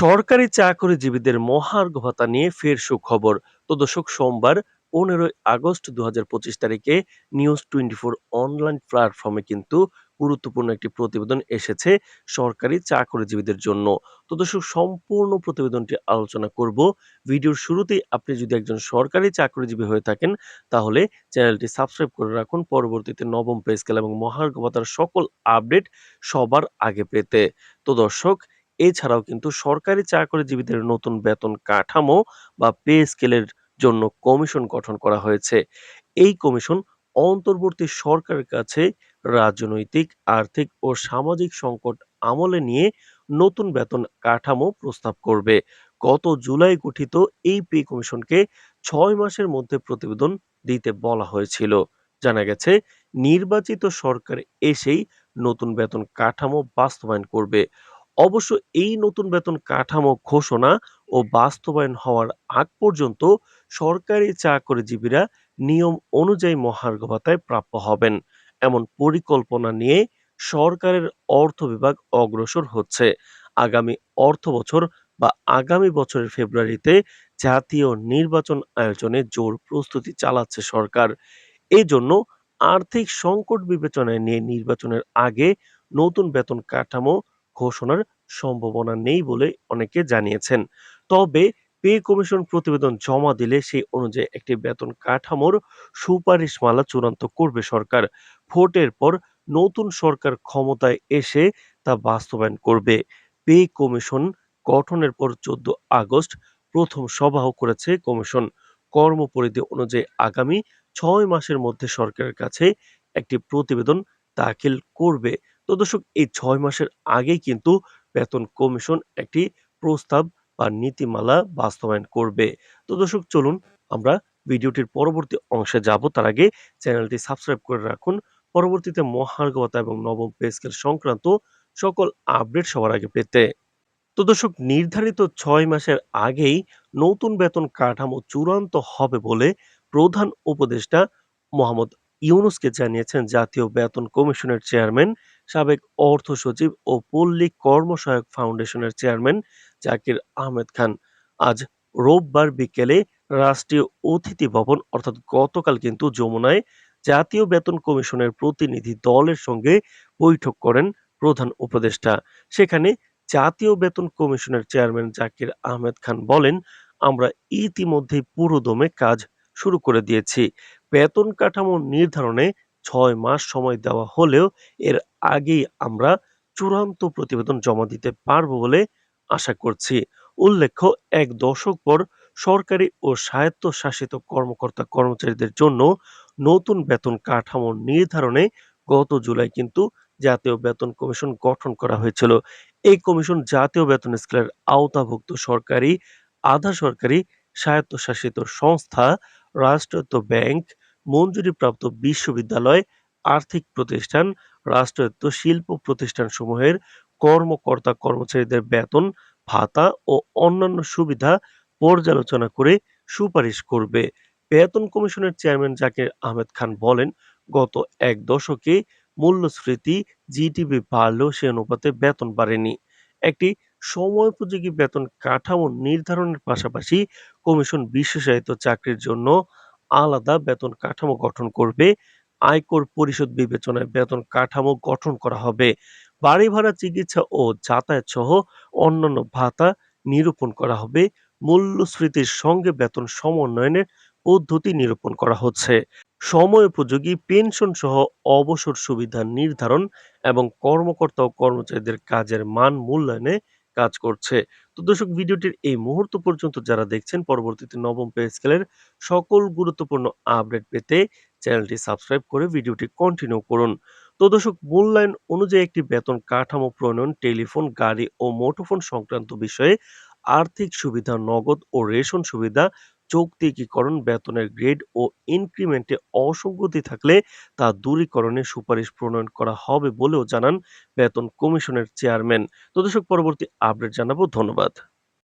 সরকারি চাকরিজীবীদের মহার্ঘ ভাতা নিয়ে ফের সুখবর। তো দর্শক, সোমবার পনেরোই আগস্ট দু পঁচিশ তারিখে নিউজ টোয়েন্টি ফোর অনলাইন প্ল্যাটফর্মে কিন্তু গুরুত্বপূর্ণ একটি প্রতিবেদন এসেছে সরকারি চাকরিজীবীদের জন্য। তো দর্শক, সম্পূর্ণ প্রতিবেদনটি আলোচনা করব। ভিডিওর শুরুতেই আপনি যদি একজন সরকারি চাকরিজীবী হয়ে থাকেন, তাহলে চ্যানেলটি সাবস্ক্রাইব করে রাখুন। পরবর্তীতে নবম পে স্কেল এবং মহার্ঘ ভাতার সকল আপডেট সবার আগে পেতে। তো দর্শক এছাড়াও কিন্তু সরকারি চাকরিজীবীদের নতুন বেতন কাঠামো বা পে স্কেলের জন্য কমিশন গঠন করা হয়েছে। এই কমিশন অন্তর্বর্তী সরকারের কাছে রাজনৈতিক, আর্থিক ও সামাজিক সংকট আমলে নিয়ে নতুন বেতন কাঠামো প্রস্তাব করবে। গত জুলাই গঠিত এই পে কমিশনকে ছয় মাসের মধ্যে প্রতিবেদন দিতে বলা হয়েছিল। জানা গেছে, নির্বাচিত সরকার এসেই নতুন বেতন কাঠামো বাস্তবায়ন করবে। অবশ্য এই নতুন বেতন কাঠামো ঘোষণা ও বাস্তবায়ন হওয়ার আগ পর্যন্ত সরকারি চাকরিজীবীরা নিয়ম অনুযায়ী মহার্ঘ ভাতায় প্রাপ্য হবেন। এমন পরিকল্পনা নিয়ে সরকারের অর্থ বিভাগ অগ্রসর হচ্ছে। আগামী অর্থ বছর বা আগামী বছরের ফেব্রুয়ারিতে জাতীয় নির্বাচন আয়োজনে জোর প্রস্তুতি চালাচ্ছে সরকার। এই জন্য আর্থিক সংকট বিবেচনায় নিয়ে নির্বাচনের আগে নতুন বেতন কাঠামো ঘোষণার সম্ভাবনা নেই বলে অনেকে জানিয়েছেন। তবে পে কমিশন প্রতিবেদন জমা দিলে সেই অনুযায়ী একটি বেতন কাঠামোর সুপারিশমালা চূড়ান্ত করবে সরকার। ভোটের পর নতুন সরকার ক্ষমতায় এসে তা বাস্তবায়ন করবে। পে কমিশন গঠনের পর চোদ্দ আগস্ট প্রথম সভাও করেছে কমিশন। কর্মপরিধি অনুযায়ী আগামী ছয় মাসের মধ্যে সরকারের কাছে একটি প্রতিবেদন দাখিল করবে তো দর্শক, এই ছয় মাসের আগেই কিন্তু বেতন কমিশন একটি প্রস্তাব বা নীতিমালা বাস্তবায়ন করবে। তো দর্শক, চলুন আমরা ভিডিওটির পরবর্তী অংশে যাব। তার আগে চ্যানেলটি সাবস্ক্রাইব করে রাখুন। পরবর্তীতে মহার্গবতা এবং নবম পে স্কেল সংক্রান্ত সকল আপডেট সবার আগে পেতে। তো দর্শক, নির্ধারিত ছয় মাসের আগেই নতুন বেতন কাঠামো চূড়ান্ত হবে বলে প্রধান উপদেষ্টা মোহাম্মদ ইউনুসকে জানিয়েছেন জাতীয় বেতন কমিশনের চেয়ারম্যান সাবেক অর্থ সচিব ও পল্লী কর্মসহায়ক ফাউন্ডেশনের চেয়ারম্যান জাকির আহমেদ খান। আজ রোববার বিকেলে রাষ্ট্রীয় অতিথি ভবন, অর্থাৎ গতকাল কিন্তু যমুনায় জাতীয় বেতন কমিশনের প্রতিনিধি দলের সঙ্গে বৈঠক করেন প্রধান উপদেষ্টা। সেখানে জাতীয় বেতন কমিশনের চেয়ারম্যান জাকির আহমেদ খান বলেন, আমরা ইতিমধ্যেই পুরোদমে কাজ শুরু করে দিয়েছি। বেতন কাঠামো নির্ধারণে ছয় মাস সময় দেওয়া হলেও এর আগেই আমরা চূড়ান্ত প্রতিবেদন জমা দিতে পারব বলে আশা করছি। উল্লেখ্য, এক দশক পর সরকারি ও স্বায়ত্তশাসিত কর্মকর্তা কর্মচারীদের জন্য নতুন বেতন কাঠামো নির্ধারণে গত জুলাই কিন্তু জাতীয় বেতন কমিশন গঠন করা হয়েছিল। এই কমিশন জাতীয় বেতন স্কেলের আওতাভুক্ত সরকারি, আধা সরকারি, স্বায়ত্তশাসিত সংস্থা, রাষ্ট্রায়ত্ত ব্যাংক, মঞ্জুরিপ্রাপ্ত বিশ্ববিদ্যালয়, আর্থিক প্রতিষ্ঠান রাষ্ট্রায়ত্ত শিল্প প্রতিষ্ঠানসমূহের কর্মকর্তা কর্মচারীদের বেতন, ভাতা ও অন্যান্য সুবিধা পর্যালোচনা করে সুপারিশ করবে। বেতন কমিশনের চেয়ারম্যান জাকির আহমেদ খান বলেন, গত এক দশকে মূল্যস্ফীতি, জিডিপি বাড়লেও সে অনুপাতে বেতন বাড়েনি। একটি সময়োপযোগী বেতন কাঠামো নির্ধারণের পাশাপাশি কমিশন বিশেষায়িত চাকরির জন্য আলাদা বেতন কাঠামো গঠন করবে। আয়কর পরিশোধ বিবেচনায় বেতন কাঠামো গঠন করা হবে। বাড়ি ভাড়া, চিকিৎসা ও যাতায়াত সহ অন্যান্য ভাতা নিরূপণ করা হবে। মূল্যস্ফীতির সঙ্গে বেতন সমন্বয়নের পদ্ধতি নিরূপণ করা হচ্ছে। সময়োপযোগী পেনশন সহ অবসর সুবিধা নির্ধারণ এবং কর্মকর্তা ও কর্মচারীদের কাজের মান মূল্যায়নে কাজ করছে। তো দর্শক, ভিডিওটির এই মুহূর্ত পর্যন্ত যারা দেখছেন, পরবর্তীতে নবম পে স্কেলের সকল গুরুত্বপূর্ণ আপডেট পেতে চ্যানেলটি সাবস্ক্রাইব করে ভিডিওটি কন্টিনিউ করুন। তো দর্শক, মূল্যায়ন অনুযায়ী একটি বেতন কাঠামো প্রণয়ন, টেলিফোন, গাড়ি ও মুঠোফোন সংক্রান্ত বিষয়ে আর্থিক সুবিধা, নগদ ও রেশন সুবিধা যৌক্তিকীকরণ বেতনের গ্রেড ও ইনক্রিমেন্টে অসঙ্গতি থাকলে তা দূরীকরণে সুপারিশ প্রণয়ন করা হবে বলেও জানান বেতন কমিশনের চেয়ারম্যান। তো দর্শক, পরবর্তী আপডেট জানাব। ধন্যবাদ।